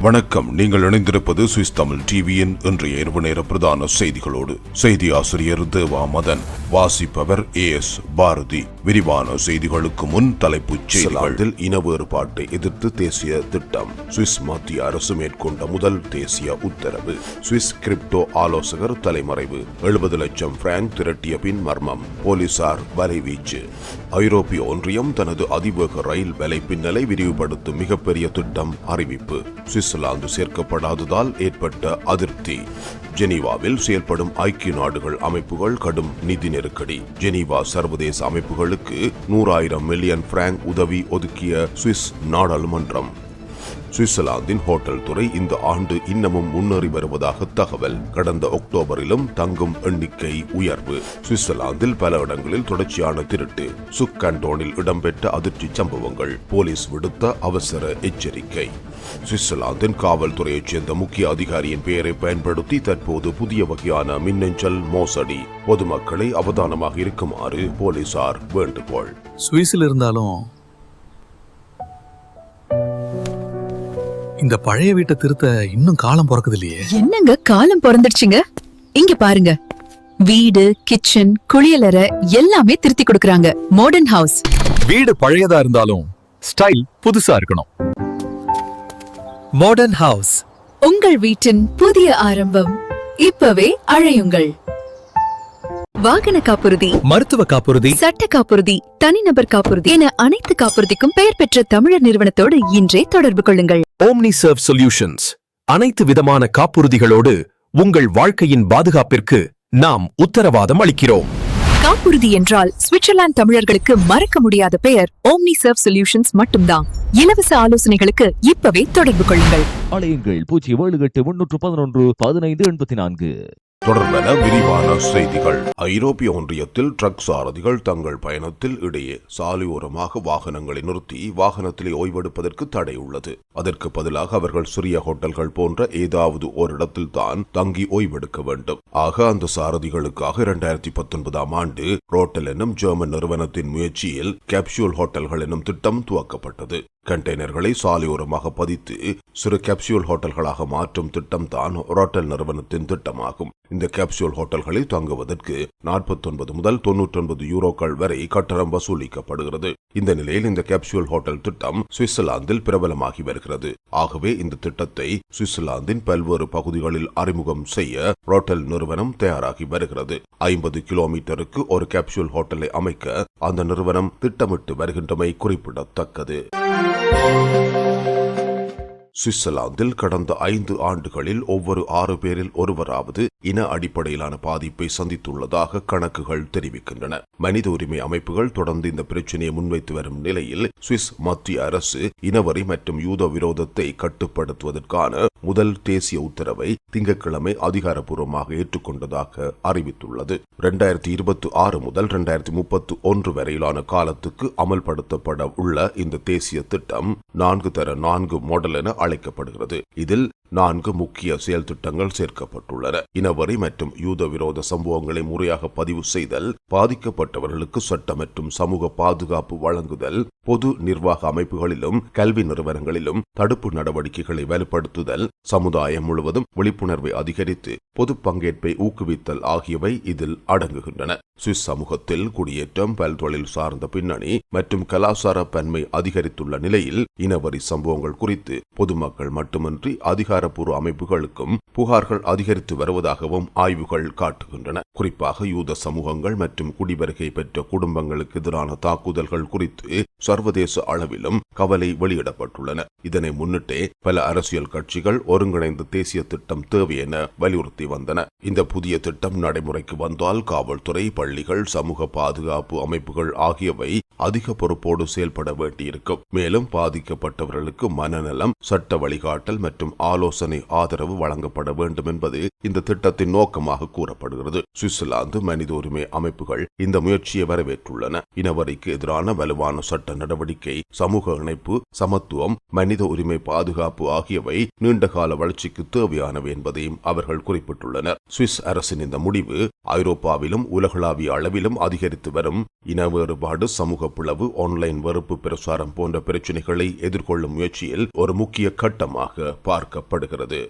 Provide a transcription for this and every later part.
வணக்கம். நீங்கள் இணைந்திருப்பது சுவிஸ் தமிழ் டிவியின் இன்றைய இரவு நேர பிரதான செய்திகளோடு. செய்தி ஆசிரியர் தேவா மதன் வாசிப்பவர் ஏ எஸ் பாரதி. விரிவான செய்திகளுக்கு முன் தலைப்புச் செய்திகளில் இன வேறுபாட்டை எதிர்த்து தேசிய திட்டம். சுவிஸ் மத்திய அரசு மேற்கொண்ட முதல் தேசிய உத்தரவு. சுவிஸ் கிரிப்டோ ஆலோசகர் தலைமறைவு. எழுபது லட்சம் பிராங்க் திரட்டிய பின் மர்மம். போலீசார் வலைவீச்சு. ஐரோப்பிய ஒன்றியம் தனது அதிவேக ரயில் விலை பின்னலை விரிவுபடுத்தும் மிகப்பெரிய திட்டம் அறிவிப்பு. சுவிட்சர்லாந்து சேர்க்கப்படாததால் ஏற்பட்ட அதிருப்தி. ஜெனீவாவில் செயல்படும் ஐக்கிய நாடுகள் அமைப்புகள் கடும் நிதி நெருக்கடி. ஜெனீவா சர்வதேச அமைப்புகளுக்கு நூறாயிரம் மில்லியன் பிராங்க் உதவி ஒதுக்கிய சுவிஸ் நாடாளுமன்றம். சுவிட்சர்லாந்தின் ஹோட்டல் துறை இந்த ஆண்டு இன்னமும் முன்னேறி வருவதாக தகவல். கடந்த அக்டோபரிலும் தங்கும் எண்ணிக்கை உயர்வு. சுவிட்சர்லாந்தில் பல இடங்களில் தொடர்ச்சியான திருட்டு. சுக் கண்டோனில் இடம்பெற்ற அதிர்ச்சி சம்பவங்கள். போலீஸ் விடுத்த அவசர எச்சரிக்கை. சுவிட்சர்லாந்தின் காவல்துறையைச் சேர்ந்த முக்கிய அதிகாரியின் பெயரை பயன்படுத்தி தற்போது புதிய வகையான மின்னஞ்சல் மோசடி. பொதுமக்களை அவதானமாக இருக்குமாறு போலீசார் வேண்டுகோள். சுவிஸில் இருந்தாலும் இந்த பழைய வீட்டை திருத்த இன்னும் காலம் பிறக்குது இல்லையே என்னங்க காலம் பிறந்துடுச்சுங்க? இங்க பாருங்க. வீடு கிச்சன் குளியலறை எல்லாமே திருத்தி கொடுக்கறாங்க. மாடர்ன் ஹவுஸ் வீடு பழையதா இருந்தாலும் ஸ்டைல் புதுசா இருக்கணும். மாடர்ன் ஹவுஸ் உங்கள் வீட்டின் புதிய ஆரம்பம் இப்பவே அழையுங்கள். வாகன காப்புறுதி மருத்துவ காப்புறுதி. சட்ட காப்புறுதி தனிநபர் காப்புறுதி என அனைத்து காப்புறுதிக்கும் பெயர் பெற்ற தமிழர் நிறுவனத்தோடு இன்றே தொடர்பு கொள்ளுங்கள். ஓம்னி சர்வ் சொல்யூஷன்ஸ் அனைத்து விதமான காப்புறுதிகளோடு உங்கள் வாழ்க்கையின் பாதுகாப்பிற்கு நாம் உத்தரவாதம் அளிக்கிறோம். காப்புறுதி என்றால் சுவிட்சர்லாந்து தமிழர்களுக்கு மறக்க முடியாத பெயர் ஓம்னி சர்வ் சொல்யூஷன்ஸ் மட்டும்தான். இலவச ஆலோசனைகளுக்கு இப்பவே தொடர்பு கொள்ளுங்கள். அலையுங்கள் பூஜ்ஜியம் ஏழு எட்டு முன்னூற்று பதினொன்று பதினைந்து எண்பத்தி நான்கு. தொடர்பென விரிவான செய்திகள். ஐரோப்பிய ஒன்றியத்தில் ட்ரக் சாரதிகள் தங்கள் பயணத்தில் இடையே சாலையோரமாக வாகனங்களை நிறுத்தி வாகனத்திலே ஓய்வெடுப்பதற்கு தடை உள்ளது. அதற்கு பதிலாக அவர்கள் சிறிய ஹோட்டல்கள் போன்ற ஏதாவது ஒரு இடத்தில் தான் தங்கி ஓய்வெடுக்க வேண்டும். ஆக அந்த சாரதிகளுக்காக இரண்டாயிரத்தி பத்தொன்பதாம் ஆண்டு ரோட்டல் எனும் ஜெர்மன் நிறுவனத்தின் முயற்சியில் கேப்சூல் ஹோட்டல்கள் எனும் திட்டம் துவக்கப்பட்டது. கண்டெய்னர்களை சாலையோரமாக பதித்து சிறு கேப்சியூல் ஹோட்டல்களாக மாற்றும் திட்டம் தான் ரோட்டல் நிறுவனத்தின் திட்டமாகும். இந்த கேப்சியூல் ஹோட்டல்களில் தங்குவதற்கு 49 முதல் 99 யூரோக்கள் வரை கட்டணம் வசூலிக்கப்படுகிறது. இந்த நிலையில் இந்த கேப்சியூல் ஹோட்டல் திட்டம் சுவிட்சர்லாந்தில் பிரபலமாகி வருகிறது. ஆகவே இந்த திட்டத்தை சுவிட்சர்லாந்தின் பல்வேறு பகுதிகளில் அறிமுகம் செய்ய ரோட்டல் நிறுவனம் தயாராகி வருகிறது. ஐம்பது கிலோமீட்டருக்கு ஒரு கேப்சியூல் ஹோட்டலை அமைக்க அந்த நிறுவனம் திட்டமிட்டு வருகின்றமை குறிப்பிடத்தக்கது. சுவிட்சர்லாந்தில் கடந்த ஐந்து ஆண்டுகளில் ஒவ்வொரு ஆறு பேரில் ஒருவராவது இன அடிப்படையிலான பாதிப்பை சந்தித்துள்ளதாக கணக்குகள் தெரிவிக்கின்றன. மனித உரிமை அமைப்புகள் தொடர்ந்து இந்த பிரச்சனையை முன்வைத்து வரும் நிலையில் சுவிஸ் மத்திய அரசு இனவரி மற்றும் யூத விரோதத்தை கட்டுப்படுத்துவதற்கான முதல் தேசிய உத்தரவை திங்கட்கிழமை அதிகாரப்பூர்வமாக ஏற்றுக்கொண்டதாக அறிவித்துள்ளது. இரண்டாயிரத்தி இருபத்தி ஆறு முதல் இரண்டாயிரத்தி முப்பத்தி ஒன்று வரையிலான காலத்துக்கு அமல்படுத்தப்பட உள்ள இந்த தேசிய திட்டம் நான்கு தர நான்கு மாடல் என அழைக்கப்படுகிறது. இதில் நான்கு முக்கிய செயல் திட்டங்கள் சேர்க்கப்பட்டுள்ளன. இனவரி மற்றும் யூத விரோத சம்பவங்களை முறையாக பதிவு செய்தல் பாதிக்கப்பட்டவர்களுக்கு சட்ட மற்றும் சமூக பாதுகாப்பு வழங்குதல் பொது நிர்வாக அமைப்புகளிலும் கல்வி நிறுவனங்களிலும் தடுப்பு நடவடிக்கைகளை வலுப்படுத்துதல் சமுதாயம் முழுவதும் விழிப்புணர்வை அதிகரித்து பொது பங்கேற்பை ஊக்குவித்தல் ஆகியவை இதில் அடங்குகின்றன. சுவிஸ் சமூகத்தில் குடியேற்றம் பல்தொழில் சார்ந்த பின்னணி மற்றும் கலாச்சார பன்மை அதிகரித்துள்ள நிலையில் இனவரி சம்பவங்கள் குறித்து பொதுமக்கள் மட்டுமின்றி அதிகாரப்பூர்வ அமைப்புகளுக்கும் புகார்கள் அதிகரித்து வருவதாகவும் ஆய்வுகள் காட்டுகின்றன. குறிப்பாக யூத சமூகங்கள் மற்றும் குடிவருகை பெற்ற குடும்பங்களுக்கு எதிரான தாக்குதல்கள் குறித்து சர்வதேச அளவிலும் கவலை வெளியிடப்பட்டுள்ளன. இதனை முன்னிட்டே பல அரசியல் கட்சிகள் ஒருங்கிணைந்த தேசிய திட்டம் தேவை என வலியுறுத்தி வந்தன. இந்த புதிய திட்டம் நடைமுறைக்கு வந்தால் காவல்துறை பள்ளிகள் சமூக பாதுகாப்பு அமைப்புகள் ஆகியவை அதிக பொறுப்போடு செயல்பட வேண்டியிருக்கும். மேலும் பாதிக்கப்பட்டவர்களுக்கு மனநலம் சட்ட வழிகாட்டல் மற்றும் ஆலோசனை ஆதரவு வழங்கப்பட வேண்டும் என்பது இந்த திட்டத்தின் நோக்கமாக கூறப்படுகிறது. சுவிட்சர்லாந்து மனித உரிமை அமைப்புகள் இந்த முயற்சியை வரவேற்றுள்ளன. இனவரிக்கு எதிரான வலுவான சட்ட நடவடிக்கை சமூக இணைப்பு சமத்துவம் மனித உரிமை பாதுகாப்பு ஆகியவை நீண்டகால வளர்ச்சிக்கு தேவையானவை என்பதையும் அவர்கள் குறிப்பிட்டுள்ளனர். சுவிஸ் அரசின் இந்த முடிவு ஐரோப்பாவிலும் உலகளாவிய அளவிலும் அதிகரித்து வரும். இன வேறுபாடு சமூக பிளவு ஆன்லைன் வெறுப்பு பிரசாரம் போன்ற பிரச்சினைகளை எதிர்கொள்ளும் முயற்சியில் ஒரு முக்கிய கட்டமாக பார்க்கப்படுகிறது.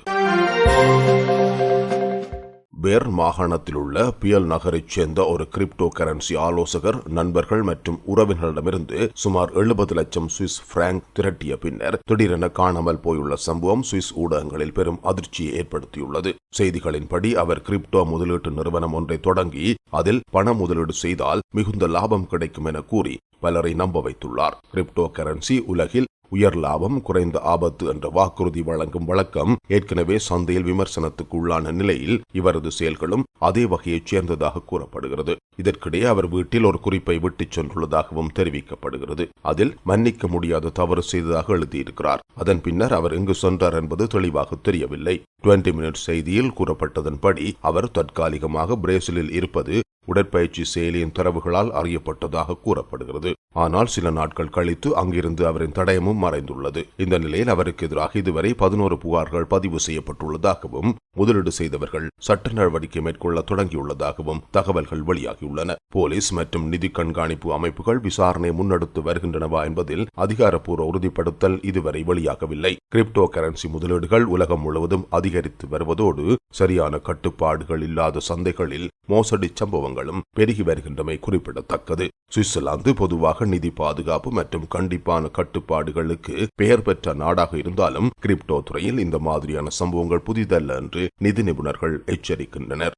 பேர் மாகாணத்தில் உள்ள பியல் நகரைச் சேர்ந்த ஒரு கிரிப்டோ கரன்சி ஆலோசகர் நண்பர்கள் மற்றும் உறவினர்களிடமிருந்து சுமார் எழுபது லட்சம் சுவிஸ் பிராங்க் திரட்டிய பின்னர் திடீரென காணாமல் போயுள்ள சம்பவம் சுவிஸ் ஊடகங்களில் பெரும் அதிர்ச்சியை ஏற்படுத்தியுள்ளது. செய்திகளின்படி அவர் கிரிப்டோ முதலீட்டு நிறுவனம் ஒன்றை தொடங்கி அதில் பண முதலீடு செய்தால் மிகுந்த லாபம் கிடைக்கும் என கூறி பலரை நம்ப வைத்துள்ளார். கிரிப்டோ கரன்சி உலகில் உயர் லாபம் குறைந்த ஆபத்து என்ற வாக்குறுதி வழங்கும் வழக்கம் ஏற்கனவே சந்தையில் விமர்சனத்துக்கு உள்ளான நிலையில் இவரது செயல்களும் அதே வகையைச் சேர்ந்ததாக கூறப்படுகிறது. இதற்கிடையே அவர் வீட்டில் ஒரு குறிப்பை விட்டுச் சென்றுள்ளதாகவும் தெரிவிக்கப்படுகிறது. அதில் மன்னிக்க முடியாத தவறு செய்ததாக எழுதியிருக்கிறார். அதன் பின்னர் அவர் எங்கு சென்றார் என்பது தெளிவாக தெரியவில்லை. டுவெண்டி மினிட் செய்தியில் கூறப்பட்டதன்படி அவர் தற்காலிகமாக பிரேசிலில் இருப்பது உடற்பயிற்சி செயலியின் தரவுகளால் அறியப்பட்டதாக கூறப்படுகிறது. ஆனால் சில நாட்கள் கழித்து அங்கிருந்து அவரின் தடயமும் மறைந்துள்ளது. இந்த நிலையில் அவருக்கு எதிராக இதுவரை பதினோரு புகார்கள் பதிவு செய்யப்பட்டுள்ளதாகவும் முதலீடு செய்தவர்கள் சட்ட நடவடிக்கை மேற்கொள்ள தொடங்கியுள்ளதாகவும் தகவல்கள் வெளியாகியுள்ளன. போலீஸ் மற்றும் நிதி கண்காணிப்பு அமைப்புகள் விசாரணை முன்னெடுத்து வருகின்றனவா என்பதில் அதிகாரப்பூர்வ உறுதிப்படுத்தல் இதுவரை வெளியாகவில்லை. கிரிப்டோ கரன்சி முதலீடுகள் உலகம் முழுவதும் அதிகரித்து வருவதோடு சரியான கட்டுப்பாடுகள் இல்லாத சந்தைகளில் மோசடி சம்பவங்களும் பெருகி வருகின்றமை குறிப்பிடத்தக்கது. சுவிட்சர்லாந்து பொதுவாக நிதி பாதுகாப்பு மற்றும் கண்டிப்பான கட்டுப்பாடுகளுக்கு பெயர் பெற்ற நாடாக இருந்தாலும் கிரிப்டோ துறையில் இந்த மாதிரியான சம்பவங்கள் புதிதல்ல என்று நிதி நிபுணர்கள் எச்சரிக்கின்றனர்.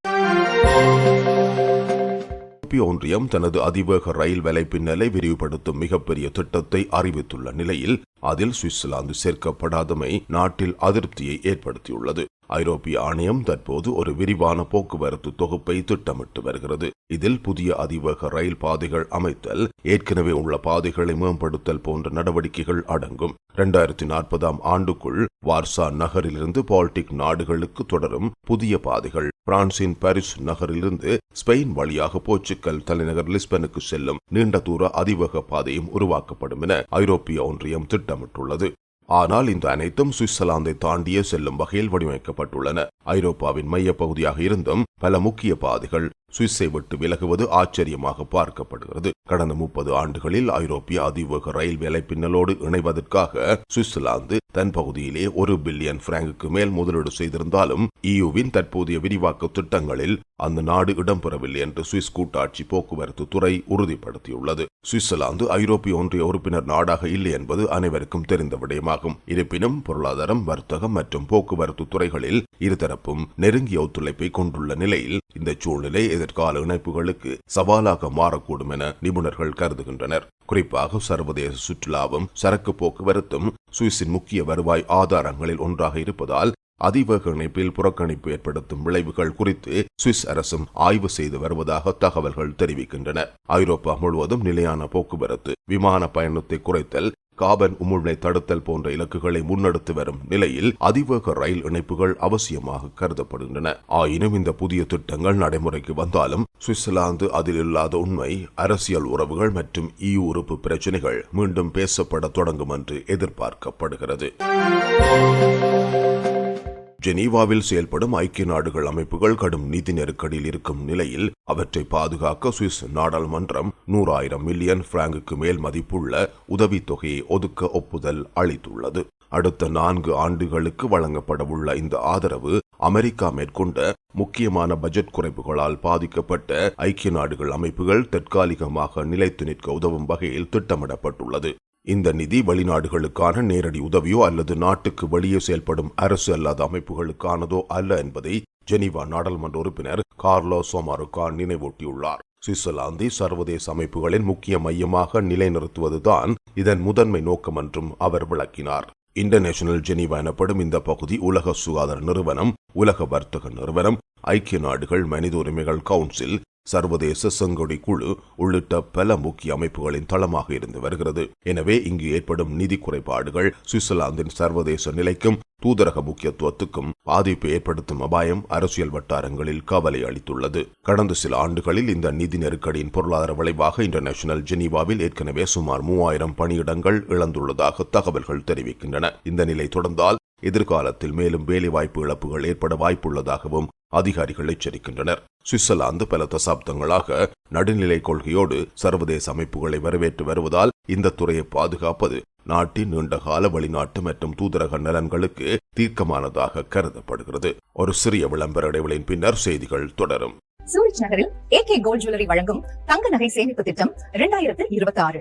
ஐரோப்பிய ஒன்றியம் தனது அதிவேக ரயில் வலைப்பின்னலை விரிவுபடுத்தும் மிகப்பெரிய திட்டத்தை அறிவித்துள்ள நிலையில் அதில் சுவிட்சர்லாந்து சேர்க்கப்படாதமை நாட்டில் அதிருப்தியை ஏற்படுத்தியுள்ளது. ஐரோப்பிய ஆணையம் தற்போது ஒரு விரிவான போக்குவரத்து தொகுப்பை திட்டமிட்டு வருகிறது. இதில் புதிய அதிவேக ரயில் பாதைகள் அமைத்தல் ஏற்கனவே உள்ள பாதைகளை மேம்படுத்தல் போன்ற நடவடிக்கைகள் அடங்கும். இரண்டாயிரத்தி நாற்பதாம் ஆண்டுக்குள் வார்சா நகரிலிருந்து பால்டிக் நாடுகளுக்கு தொடரும் புதிய பாதைகள். பிரான்சின் பாரிஸ் நகரிலிருந்து ஸ்பெயின் வழியாக போர்ச்சுக்கல் தலைநகர் லிஸ்பனுக்கு செல்லும் நீண்ட தூர அதிவேக பாதையும் உருவாக்கப்படும் என ஐரோப்பிய ஒன்றியம் திட்டமிட்டுள்ளது. ஆனால் இந்த அனைத்தும் சுவிட்சர்லாந்தை தாண்டியே செல்லும் வகையில் வடிவமைக்கப்பட்டுள்ளன. ஐரோப்பாவின் மையப்பகுதியாக இருந்தும் பல முக்கிய பாதைகள் சுவிஸை விட்டு விலகுவது ஆச்சரியமாக பார்க்கப்படுகிறது. கடந்த முப்பது ஆண்டுகளில் ஐரோப்பிய அதிவேக ரயில் வேலை பின்னலோடு இணைவதற்காக சுவிட்சர்லாந்து தன் பகுதியிலே ஒரு பில்லியன் பிராங்குக்கு மேல் முதலீடு செய்திருந்தாலும் இயுவின் தற்போதைய விரிவாக்க திட்டங்களில் அந்த நாடு இடம்பெறவில்லை என்று சுவிஸ் கூட்டாட்சி போக்குவரத்து துறை உறுதிப்படுத்தியுள்ளது. சுவிட்சர்லாந்து ஐரோப்பிய ஒன்றிய உறுப்பினர் நாடாக இல்லை என்பது அனைவருக்கும் தெரிந்த விடயமாகும். இருப்பினும் பொருளாதாரம் வர்த்தகம் மற்றும் போக்குவரத்து துறைகளில் இருதரப்பும் நெருங்கிய ஒத்துழைப்பை கொண்டுள்ள நிலையில் இந்த சூழ்நிலை எதிர்கால இணைப்புகளுக்கு சவாலாக மாறக்கூடும் என நிபுணர்கள் கருதுகின்றனர். குறிப்பாக சர்வதேச சுற்றுலாவும் சரக்கு போக்குவரத்தும் சுவிஸின் முக்கிய வருவாய் ஆதாரங்களில் ஒன்றாக இருப்பதால் அதிவேக இணைப்பில் புறக்கணிப்பு ஏற்படுத்தும் விளைவுகள் குறித்து சுவிஸ் அரசும் ஆய்வு செய்து வருவதாக தகவல்கள் தெரிவிக்கின்றன. ஐரோப்பா முழுவதும் நிலையான போக்குவரத்து விமான பயணத்தை குறைத்தல் காபன் உமிழ்வை தடுத்தல் போன்ற இலக்குகளை முன்னெடுத்து வரும் நிலையில் அதிவேக ரயில் இணைப்புகள் அவசியமாக கருதப்படுகின்றன. ஆயினும் இந்த புதிய திட்டங்கள் நடைமுறைக்கு வந்தாலும் சுவிட்சர்லாந்து அதில் இல்லாத உண்மை அரசியல் உறவுகள் மற்றும் இயு உறுப்பு பிரச்சினைகள் மீண்டும் பேசப்பட தொடங்கும் என்று எதிர்பார்க்கப்படுகிறது. ஜெனீவாவில் செயல்படும் ஐக்கிய நாடுகள் அமைப்புகள் கடும் நிதி நெருக்கடியில் இருக்கும் நிலையில் அவற்றை பாதுகாக்க சுவிஸ் நாடாளுமன்றம் நூறாயிரம் மில்லியன் பிராங்குக்கு மேல் மதிப்புள்ள உதவித்தொகையை ஒதுக்க ஒப்புதல் அளித்துள்ளது. அடுத்த நான்கு ஆண்டுகளுக்கு வழங்கப்படவுள்ள இந்த ஆதரவு அமெரிக்கா மேற்கொண்ட முக்கியமான பட்ஜெட் குறைப்புகளால் பாதிக்கப்பட்ட ஐக்கிய நாடுகள் அமைப்புகள் தற்காலிகமாக நிலைத்து நிற்க உதவும் வகையில் திட்டமிடப்பட்டுள்ளது. இந்த நிதி வெளிநாடுகளுக்கான நேரடி உதவியோ அல்லது நாட்டுக்கு வெளியே செயல்படும் அரசு அல்லாத அமைப்புகளுக்கானதோ அல்ல என்பதை ஜெனீவா நாடாளுமன்ற உறுப்பினர் கார்லோ சோமாருக்கான் நினைவூட்டியுள்ளார். சுவிட்சர்லாந்தை சர்வதேச அமைப்புகளின் முக்கிய மையமாக நிலைநிறுத்துவதுதான் இதன் முதன்மை நோக்கம் என்றும் அவர் விளக்கினார். இன்டர்நேஷனல் ஜெனீவா எனப்படும் இந்த பகுதி உலக சுகாதார நிறுவனம் உலக வர்த்தக நிறுவனம் ஐக்கிய நாடுகள் மனித உரிமைகள் கவுன்சில் சர்வதேச செங்கொடி குழு உள்ளிட்ட பல முக்கிய அமைப்புகளின் தளமாக இருந்து வருகிறது. எனவே இங்கு ஏற்படும் நிதி குறைபாடுகள் சுவிட்சர்லாந்தின் சர்வதேச நிலைக்கும் தூதரக முக்கியத்துவத்துக்கும் பாதிப்பை ஏற்படுத்தும் அபாயம் அரசியல் வட்டாரங்களில் கவலை அளித்துள்ளது. கடந்த சில ஆண்டுகளில் இந்த நிதி நெருக்கடியின் பொருளாதார விளைவாக இன்டர்நேஷனல் ஜெனீவாவில் ஏற்கனவே சுமார் மூவாயிரம் பணியிடங்கள் இழந்துள்ளதாக தகவல்கள் தெரிவிக்கின்றன. இந்த நிலை தொடர்ந்தால் எதிர்காலத்தில் மேலும் வேலைவாய்ப்பு இழப்புகள் ஏற்பட வாய்ப்புள்ளதாகவும் அதிகாரிகள் எச்சரிக்கின்றனர். சுவிட்சர்லாந்து பல தசாப்தங்களாக நடுநிலை கொள்கையோடு சர்வதேச அமைப்புகளை வரவேற்று வருவதால் இந்த துறையை பாதுகாப்பது நாட்டின் நீண்டகால வெளிநாட்டு மற்றும் தூதரக நலன்களுக்கு தீர்க்கமானதாக கருதப்படுகிறது. ஒரு சிறிய விளம்பர இடைவெளியின் பின்னர் செய்திகள் தொடரும். சூரிச் நகரில் ஏகே கோல்ட் ஜுவல்லரி வழங்கும் தங்க நகை சேமிப்பு திட்டம் இரண்டாயிரத்து இருபத்தி ஆறு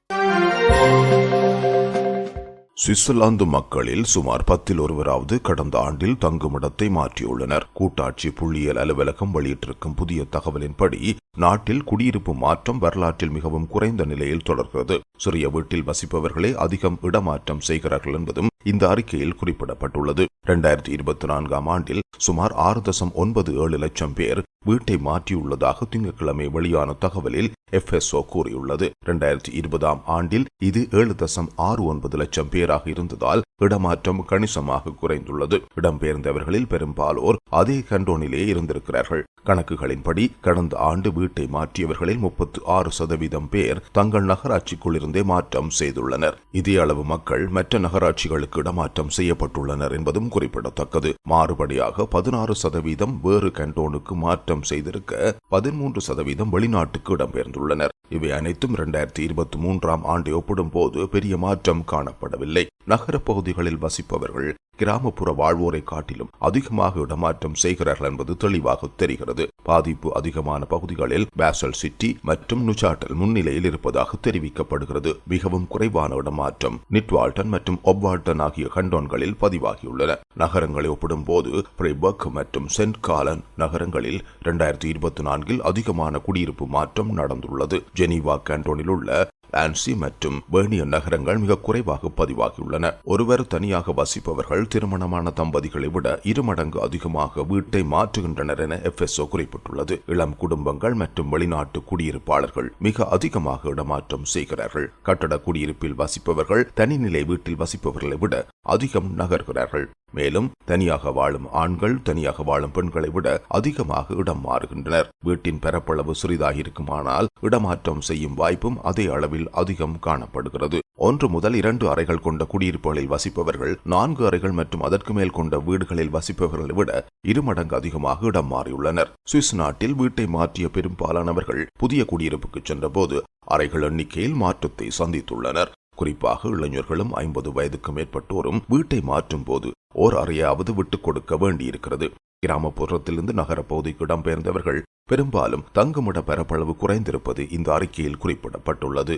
சுவிட்சர்லாந்து மக்களில் சுமார் பத்தில் ஒருவராவது கடந்த ஆண்டில் தங்குமிடத்தை மாற்றியுள்ளனர். கூட்டாட்சி புள்ளியியல் அலுவலகம் வெளியிட்டிருக்கும் புதிய தகவலின்படி நாட்டில் குடியிருப்பு மாற்றம் வரலாற்றில் மிகவும் குறைந்த நிலையில் தொடர்கிறது. சிறிய வீட்டில் வசிப்பவர்களே அதிகம் இடமாற்றம் செய்கிறார்கள் என்பதும் இந்த அறிக்கையில் குறிப்பிடப்பட்டுள்ளது. இரண்டாயிரத்தி இருபத்தி நான்காம் ஆண்டில் சுமார் ஆறு தசம் ஒன்பது ஏழு லட்சம் பேர் வீட்டை மாற்றியுள்ளதாக திங்கட்கிழமை வெளியான தகவலில் எஃப்எஸ்ஓ கூறியுள்ளது. இரண்டாயிரத்தி இருபதாம் ஆண்டில் இது ஏழு தசம் ஆறு ஒன்பது லட்சம் பேராக இருந்ததால் இடமாற்றம் கணிசமாக குறைந்துள்ளது. இடம்பெயர்ந்தவர்களில் பெரும்பாலோர் அதே கண்டோனிலே இருந்திருக்கிறார்கள். கணக்குகளின்படி கடந்த ஆண்டு வீட்டை மாற்றியவர்களில் முப்பத்து ஆறு சதவீதம் பேர் தங்கள் நகராட்சிக்குள் இருந்தே மாற்றம் செய்துள்ளனர். இதே அளவு மக்கள் மற்ற நகராட்சிகளுக்கு இடமாற்றம் செய்யப்பட்டுள்ளனர் என்பதும் குறிப்பிடத்தக்கது. மாறுபடியாக பதினாறு சதவீதம் வேறு கண்டோனுக்கு மாற்றம் செய்திருக்க பதிமூன்று சதவீதம் வெளிநாட்டுக்கு இடம்பெயர்ந்துள்ளனர். இவை அனைத்தும் இரண்டாயிரத்தி இருபத்தி மூன்றாம் ஆண்டை ஒப்பிடும் போது பெரிய மாற்றம் காணப்படவில்லை. நகரப் பகுதிகளில் வசிப்பவர்கள். கிராமப்புற வாழ்வோரை காட்டிலும் அதிகமாக இடமாற்றம் செய்கிறார்கள் என்பது தெளிவாக தெரிகிறது. பாதிப்பு அதிகமான பகுதிகளில் பேசல் சிட்டி மற்றும் நுச்சாட்டல் முன்னிலையில் இருப்பதாக தெரிவிக்கப்படுகிறது. மிகவும் குறைவான இடமாற்றம் நிட்வால்டன் மற்றும் ஒப்வால்டன் ஆகிய கண்டோன்களில் பதிவாகியுள்ளன. நகரங்களை ஒப்பிடும்போது பிரிபர்க் மற்றும் சென்ட் காலன் நகரங்களில் இரண்டாயிரத்தி இருபத்தி நான்கில் அதிகமான குடியிருப்பு மாற்றம் நடந்துள்ளது. ஜெனீவா கேண்டோனில் உள்ள லான்சி மற்றும் பேர்னியன் நகரங்கள் மிக குறைவாக பதிவாகியுள்ளன. ஒருவர் தனியாக வசிப்பவர்கள் திருமணமான தம்பதிகளை விட இரு மடங்கு அதிகமாக வீட்டை மாற்றுகின்றனர் என எஃப்எஸ்ஓ குறிப்பிட்டுள்ளது. இளம் குடும்பங்கள் மற்றும் வெளிநாட்டு குடியிருப்பாளர்கள் மிக அதிகமாக இடமாற்றம் செய்கிறார்கள். கட்டட குடியிருப்பில் வசிப்பவர்கள் தனிநிலை வீட்டில் வசிப்பவர்களை விட அதிகம் நகர்கிறார்கள். மேலும் தனியாக வாழும் ஆண்கள் தனியாக வாழும் பெண்களை விட அதிகமாக இடம் மாறுகின்றனர். வீட்டின் பரப்பளவு சிறிதாக இருக்குமானால் இடமாற்றம் செய்யும் வாய்ப்பும் அதே அளவில் அதிகம் காணப்படுகிறது. ஒன்று முதல் இரண்டு அறைகள் கொண்ட குடியிருப்புகளில் வசிப்பவர்கள் நான்கு அறைகள் மற்றும் அதற்கு மேல் கொண்ட வீடுகளில் வசிப்பவர்களை விட இரு மடங்கு அதிகமாக இடம் மாறியுள்ளனர். சுவிஸ் நாட்டில் வீட்டை மாற்றிய பெரும்பாலானவர்கள் புதிய குடியிருப்புக்கு சென்றபோது அறைகள் எண்ணிக்கையில் மாற்றத்தை சந்தித்துள்ளனர். குறிப்பாக இளைஞர்களும் ஐம்பது வயதுக்கு மேற்பட்டோரும் வீட்டை மாற்றும் போது ஓர் அறையாவது விட்டுக் கொடுக்க வேண்டியிருக்கிறது. கிராமப்புறத்திலிருந்து நகரப்பகுதிக்கு இடம்பெயர்ந்தவர்கள் பெரும்பாலும் தங்குமிட பரப்பளவு குறைந்திருப்பது இந்த அறிக்கையில் குறிப்பிடப்பட்டுள்ளது.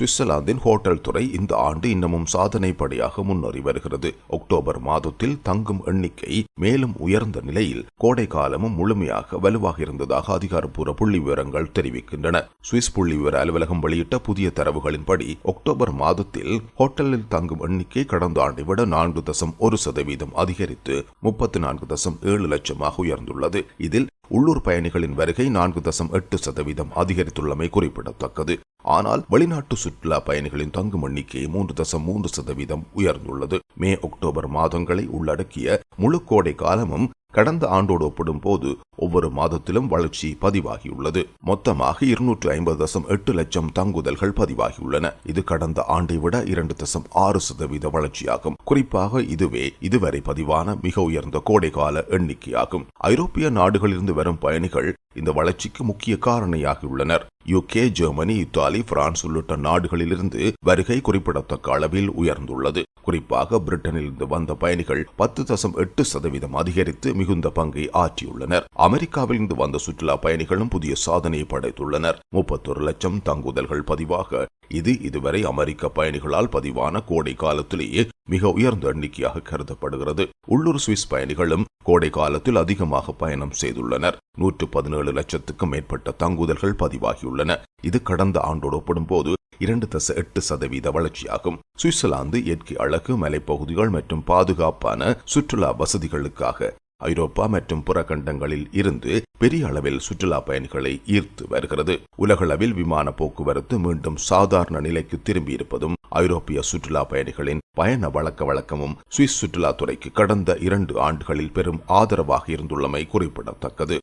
சுவிட்சர்லாந்தின் ஹோட்டல் துறை இந்த ஆண்டு இன்னமும் சாதனைப்படியாக முன்னேறி வருகிறது. அக்டோபர் மாதத்தில் தங்கும் எண்ணிக்கை மேலும் உயர்ந்த நிலையில் கோடை காலமும் முழுமையாக வலுவாக இருந்ததாக அதிகாரப்பூர்வ புள்ளி விவரங்கள் தெரிவிக்கின்றன. சுவிஸ் புள்ளி விவர அலுவலகம் வெளியிட்ட புதிய தரவுகளின்படி அக்டோபர் மாதத்தில் ஹோட்டலில் தங்கும் எண்ணிக்கை கடந்த ஆண்டை விட நான்கு தசம் ஒரு சதவீதம் அதிகரித்து முப்பத்தி நான்கு தசம் ஏழு லட்சமாக உயர்ந்துள்ளது. இதில் உள்ளூர் பயணிகளின் வருகை நான்கு தசம் எட்டு சதவீதம் அதிகரித்துள்ளமை குறிப்பிடத்தக்கது. ஆனால் வெளிநாட்டு சுற்றுலா பயணிகளின் தங்கும் எண்ணிக்கை மூன்று தசம் மூன்று சதவீதம் உயர்ந்துள்ளது. மே அக்டோபர் மாதங்களை உள்ளடக்கிய முழு கோடை காலமும் கடந்த ஆண்டோடு ஒப்பிடும் போது ஒவ்வொரு மாதத்திலும் வளர்ச்சி பதிவாகியுள்ளது. மொத்தமாக இருநூற்று ஐம்பது தசம் எட்டு லட்சம் தங்குதல்கள் பதிவாகியுள்ளன. இது கடந்த ஆண்டை விட இரண்டு தசம் ஆறு சதவீத வளர்ச்சியாகும். குறிப்பாக இதுவே இதுவரை பதிவான மிக உயர்ந்த கோடைகால எண்ணிக்கையாகும். ஐரோப்பிய நாடுகளிலிருந்து வரும் பயணிகள் இந்த வளர்ச்சிக்கு முக்கிய காரணியாகியுள்ளனர். யுகே ஜெர்மனி இத்தாலி பிரான்ஸ் உள்ளிட்ட நாடுகளிலிருந்து வருகை குறிப்பிடத்தக்க அளவில் உயர்ந்துள்ளது. குறிப்பாக பிரிட்டனிலிருந்து வந்த பயணிகள் பத்து தசம் எட்டு சதவீதம் அதிகரித்து மிகுந்த பங்கை ஆற்றியுள்ளனர். அமெரிக்காவிலிருந்து வந்த சுற்றுலா பயணிகளும் புதிய சாதனையை படைத்துள்ளனர். முப்பத்தொரு லட்சம் தங்குதல்கள் பதிவாக இது இதுவரை அமெரிக்க பயணிகளால் பதிவான கோடை காலத்திலேயே மிக உயர்ந்த எண்ணிக்கையாக கருதப்படுகிறது. உள்ளூர் சுவிஸ் பயணிகளும் கோடை காலத்தில் அதிகமாக பயணம் செய்துள்ளனர். நூற்று பதினேழு லட்சத்துக்கும் மேற்பட்ட தங்குதல்கள் பதிவாகியுள்ளன. இது கடந்த ஆண்டோடு ஒப்பிடும்போது இரண்டு தச எட்டு சதவீத வளர்ச்சியாகும். சுவிட்சர்லாந்து இயற்கை அழகு மலைப்பகுதிகள் மற்றும் பாதுகாப்பான சுற்றுலா வசதிகளுக்காக ஐரோப்பா மற்றும் புறக்கண்டங்களில் இருந்து பெரிய அளவில் சுற்றுலா பயணிகளை ஈர்த்து வருகிறது. உலகளவில் விமான போக்குவரத்து மீண்டும் சாதாரண நிலைக்கு திரும்பியிருப்பதும் ஐரோப்பிய சுற்றுலா பயணிகளின் பயண வழக்க வழக்கமும் சுவிஸ் சுற்றுலாத்துறைக்கு கடந்த இரண்டு ஆண்டுகளில் பெரும் ஆதரவாக இருந்துள்ளமை குறிப்பிடத்தக்கது.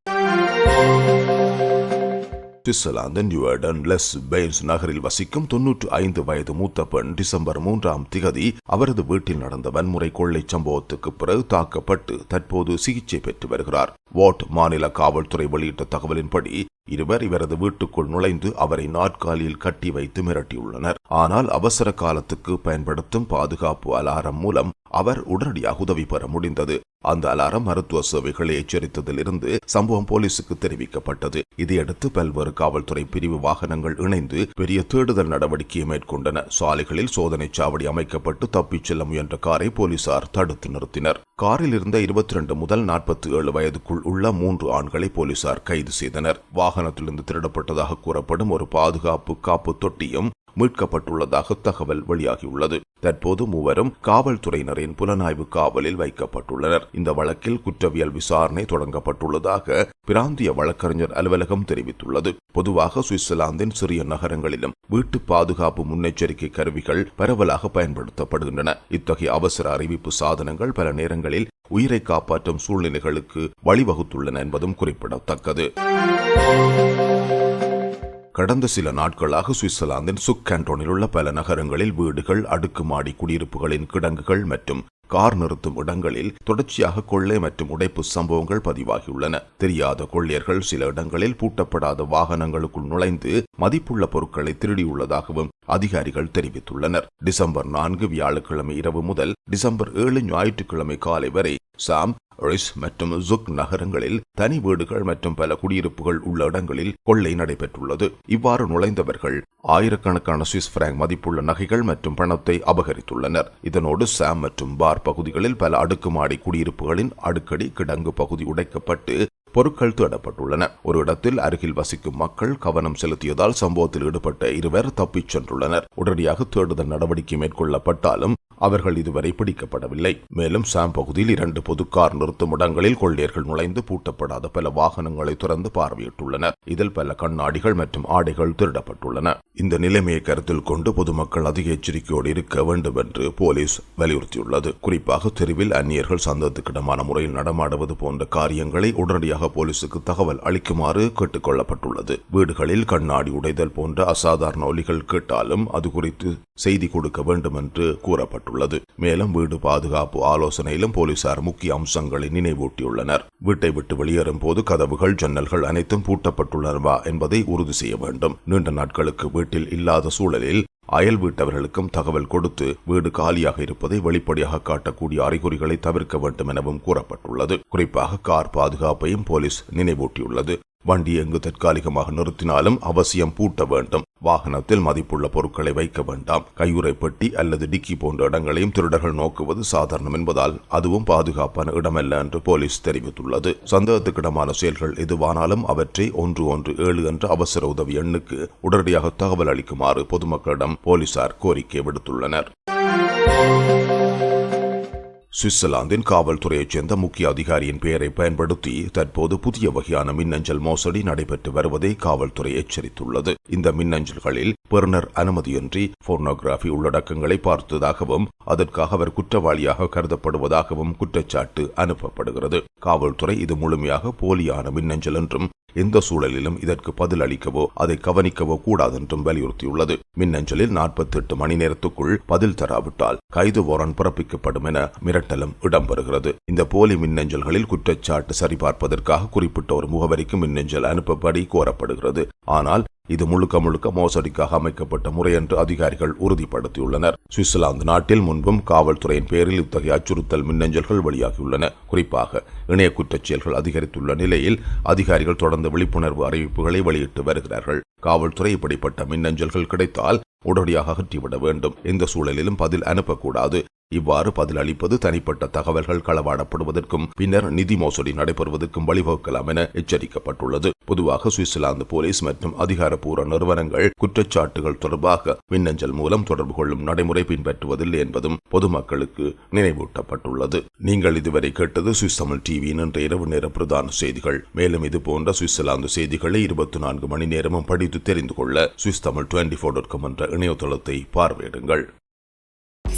சுவிட்சர்லாந்து நியூவர்டன் லெஸ் பெயின்ஸ் நகரில் வசிக்கும் தொன்னூற்று ஐந்து வயது மூத்த பெண் டிசம்பர் மூன்றாம் திகதி அவரது வீட்டில் நடந்த வன்முறை கொள்ளை சம்பவத்துக்கு பிறகு தாக்கப்பட்டு தற்போது சிகிச்சை பெற்று வருகிறார். வாட் மாநில காவல்துறை வெளியிட்ட தகவலின்படி இருவர் இவரது வீட்டுக்குள் நுழைந்து அவரை நாற்காலியில் கட்டி வைத்து மிரட்டியுள்ளனர். ஆனால் அவசர காலத்துக்கு பயன்படுத்தும் பாதுகாப்பு அலாரம் மூலம் அவர் உடனடியாக உதவி பெற முடிந்தது. அந்த அலாரம் மருத்துவ சேவைகளை எச்சரித்ததிலிருந்து சம்பவம் போலீசுக்கு தெரிவிக்கப்பட்டது. இதையடுத்து பல்வேறு காவல்துறை பிரிவு வாகனங்கள் இணைந்து பெரிய தேடுதல் நடவடிக்கையை மேற்கொண்டன. சாலைகளில் சோதனை சாவடி அமைக்கப்பட்டு தப்பிச் செல்ல முயன்ற காரை போலீசார் தடுத்து நிறுத்தினர். காரில் இருந்த இருபத்தி ரெண்டு முதல் நாற்பத்தி ஏழு வயதுக்குள் உள்ள மூன்று ஆண்களை போலீசார் கைது செய்தனர். வாகனத்திலிருந்து திருடப்பட்டதாக கூறப்படும் ஒரு பாதுகாப்பு காப்பு தொட்டியும் மீட்கப்பட்டுள்ளதாக தகவல் வெளியாகியுள்ளது. தற்போது மூவரும் காவல்துறையினரின் புலனாய்வு காவலில் வைக்கப்பட்டுள்ளனர். இந்த வழக்கில் குற்றவியல் விசாரணை தொடங்கப்பட்டுள்ளதாக பிராந்திய வழக்கறிஞர் அலுவலகம் தெரிவித்துள்ளது. பொதுவாக சுவிட்சர்லாந்தின் சிறிய நகரங்களிலும் வீட்டு பாதுகாப்பு முன்னெச்சரிக்கை கருவிகள் பரவலாக பயன்படுத்தப்படுகின்றன. இத்தகைய அவசர அறிவிப்பு சாதனங்கள் பல நேரங்களில் உயிரை காப்பாற்றும் சூழ்நிலைகளுக்கு வழிவகுத்துள்ளன என்பதும் குறிப்பிடத்தக்கது. கடந்த சில நாட்களாக சுவிட்சர்லாந்தின் சுக் கேண்டோனில் உள்ள பல நகரங்களில் வீடுகள் அடுக்குமாடி குடியிருப்புகளின் கிடங்குகள் மற்றும் கார் நிறுத்தும் இடங்களில் தொடர்ச்சியாக கொள்ளை மற்றும் உடைப்பு சம்பவங்கள் பதிவாகியுள்ளன. தெரியாத கொள்ளையர்கள் சில இடங்களில் பூட்டப்படாத வாகனங்களுக்குள் நுழைந்து மதிப்புள்ள பொருட்களை திருடியுள்ளதாகவும் அதிகாரிகள் தெரிவித்துள்ளனர். டிசம்பர் நான்கு வியாழக்கிழமை இரவு முதல் டிசம்பர் ஏழு ஞாயிற்றுக்கிழமை காலை வரை சாம் ரிஸ் மற்றும் ஜுக் நகரங்களில் தனி வீடுகள் மற்றும் பல குடியிருப்புகள் உள்ள இடங்களில் கொள்ளை நடைபெற்றுள்ளது. இவ்வாறு நுழைந்தவர்கள் ஆயிரக்கணக்கான சுவிஸ் பிராங்க் மதிப்புள்ள நகைகள் மற்றும் பணத்தை அபகரித்துள்ளனர். இதனோடு சாம் மற்றும் பார் பகுதிகளில் பல அடுக்குமாடி குடியிருப்புகளின் அடுக்கடி கிடங்கு பகுதி உடைக்கப்பட்டு பொருட்கள் தேடப்பட்டுள்ளன. ஒரு இடத்தில் அருகில் வசிக்கும் மக்கள் கவனம் செலுத்தியதால் சம்பவத்தில் ஈடுபட்ட இருவர் தப்பிச் சென்றுள்ளனர். உடனடியாக தேடுதல் நடவடிக்கை மேற்கொள்ளப்பட்டாலும் அவர்கள் இதுவரை பிடிக்கப்படவில்லை. மேலும் சாம் பகுதியில் இரண்டு பொது கார் நிறுத்தும் இடங்களில் கொள்ளையர்கள் நுழைந்து பூட்டப்படாத பல வாகனங்களை திறந்து பார்வையிட்டுள்ளனர். இதில் பல கண்ணாடிகள் மற்றும் ஆடைகள் திருடப்பட்டுள்ளன. இந்த நிலைமையை கருத்தில் கொண்டு பொதுமக்கள் அதிக எச்சரிக்கையோடு இருக்க வேண்டும் என்று போலீஸ் வலியுறுத்தியுள்ளது. குறிப்பாக தெருவில் அந்நியர்கள் சந்தேகத்துக்கிடமான முறையில் நடமாடுவது போன்ற காரியங்களை உடனடியாக போலீசுக்கு தகவல் அளிக்குமாறு கேட்டுக்கொள்ளப்பட்டுள்ளது. வீடுகளில் கண்ணாடி உடைதல் போன்ற அசாதாரண ஒலிகள் கேட்டாலும் அது குறித்து செய்தி கொடுக்க வேண்டும் என்று கூறப்பட்டுள்ளது மேலும் வீடு பாதுகாப்பு ஆலோசனையிலும் போலீசார் முக்கிய அம்சங்களை நினைவூட்டியுள்ளனர். வீட்டை விட்டு வெளியேறும் போது கதவுகள் ஜன்னல்கள் அனைத்தும் பூட்டப்பட்டுள்ளனவா என்பதை உறுதி செய்ய வேண்டும். நீண்ட நாட்களுக்கு வீட்டில் இல்லாத சூழலில் அயல் வீட்டவர்களுக்கும் தகவல் கொடுத்து வீடு காலியாக இருப்பதை வெளிப்படையாக காட்டக்கூடிய அறிகுறிகளை தவிர்க்க வேண்டும் எனவும் கூறப்பட்டுள்ளது. குறிப்பாக கார் பாதுகாப்பையும் போலீஸ் நினைவூட்டியுள்ளது. வண்டி எங்கு தற்காலிகமாக நிறுத்தினாலும் அவசியம் பூட்ட வேண்டும். வாகனத்தில் மதிப்புள்ள பொருட்களை வைக்க வேண்டாம். கையுறை பெட்டி அல்லது டிக்கி போன்ற இடங்களையும் திருடர்கள் நோக்குவது சாதாரணம் என்பதால் அதுவும் பாதுகாப்பான இடமல்ல என்று போலீஸ் தெரிவித்துள்ளது. சந்தேகத்துக்கிடமான செயல்கள் எதுவானாலும் அவற்றை ஒன்று ஒன்று ஏழு என்ற அவசர உதவி எண்ணுக்கு உடனடியாக தகவல் அளிக்குமாறு பொதுமக்களிடம் போலீசார் கோரிக்கை விடுத்துள்ளனர். சுவிட்சர்லாந்தின் காவல்துறையைச் சேர்ந்த முக்கிய அதிகாரியின் பெயரை பயன்படுத்தி தற்போது புதிய வகையான மின்னஞ்சல் மோசடி நடைபெற்று வருவதை காவல்துறை எச்சரித்துள்ளது. இந்த மின்னஞ்சல்களில் பெறுநர் அனுமதியின்றி போர்னோகிராஃபி உள்ளடக்கங்களை பார்த்ததாகவும் அதற்காக அவர் குற்றவாளியாக கருதப்படுவதாகவும் குற்றச்சாட்டு அனுப்பப்படுகிறது. காவல்துறை இது முழுமையாக போலியான மின்னஞ்சல் என்றும் எந்த சூழலிலும் இதற்கு பதில் அளிக்கவோ அதை கவனிக்கவோ கூடாதென்றும் வலியுறுத்தியுள்ளது. மின்னஞ்சலில் நாற்பத்தி எட்டு மணி நேரத்துக்குள் பதில் தராவிட்டால் கைது வாரண்ட் பிறப்பிக்கப்படும் என மிரட்டலும் இடம்பெறுகிறது இந்த போலி மின்னஞ்சல்களில் குற்றச்சாட்டு சரிபார்ப்பதற்காக குறிப்பிட்ட ஒரு முகவரிக்கு மின்னஞ்சல் அனுப்பப்படி கோரப்படுகிறது. ஆனால் இது முழுக்க முழுக்க மோசடிக்காக அமைக்கப்பட்ட முறை என்று அதிகாரிகள் உறுதிப்படுத்தியுள்ளனர். சுவிட்சர்லாந்து நாட்டில் முன்பும் காவல்துறையின் பேரில் இத்தகைய அச்சுறுத்தல் மின்னஞ்சல்கள் வெளியாகியுள்ளன. குறிப்பாக இணைய குற்றச் செயல்கள் அதிகரித்துள்ள நிலையில் அதிகாரிகள் தொடர்ந்து விழிப்புணர்வு அறிவிப்புகளை வெளியிட்டு வருகிறார்கள். காவல்துறை இப்படிப்பட்ட மின்னஞ்சல்கள் கிடைத்தால் உடனடியாக அகற்றிவிட வேண்டும். எந்த சூழலிலும் பதில் அனுப்பக்கூடாது. இவ்வாறு பதில் அளிப்பது தனிப்பட்ட தகவல்கள் களவாடப்படுவதற்கும் பின்னர் நிதி மோசடி நடைபெறுவதற்கும் வழிவகுக்கலாம் என எச்சரிக்கப்பட்டுள்ளது. பொதுவாக சுவிட்சர்லாந்து போலீஸ் மற்றும் அதிகாரப்பூர்வ நிறுவனங்கள் குற்றச்சாட்டுகள் தொடர்பாக மின்னஞ்சல் மூலம் தொடர்பு கொள்ளும் நடைமுறை பின்பற்றுவதில்லை என்பதும் பொதுமக்களுக்கு நினைவூட்டப்பட்டுள்ளது. நீங்கள் இதுவரை கேட்டது சுவிஸ் தமிழ் டிவியின் இன்று இரவு நேர பிரதான செய்திகள். மேலும் இது போன்ற சுவிட்சர்லாந்து செய்திகளை இருபத்தி நான்கு மணி நேரமும் படித்து தெரிந்து கொள்ள Swiss Tamil twenty four dot com என்ற இணையதளத்தை பார்வையிடுங்கள்.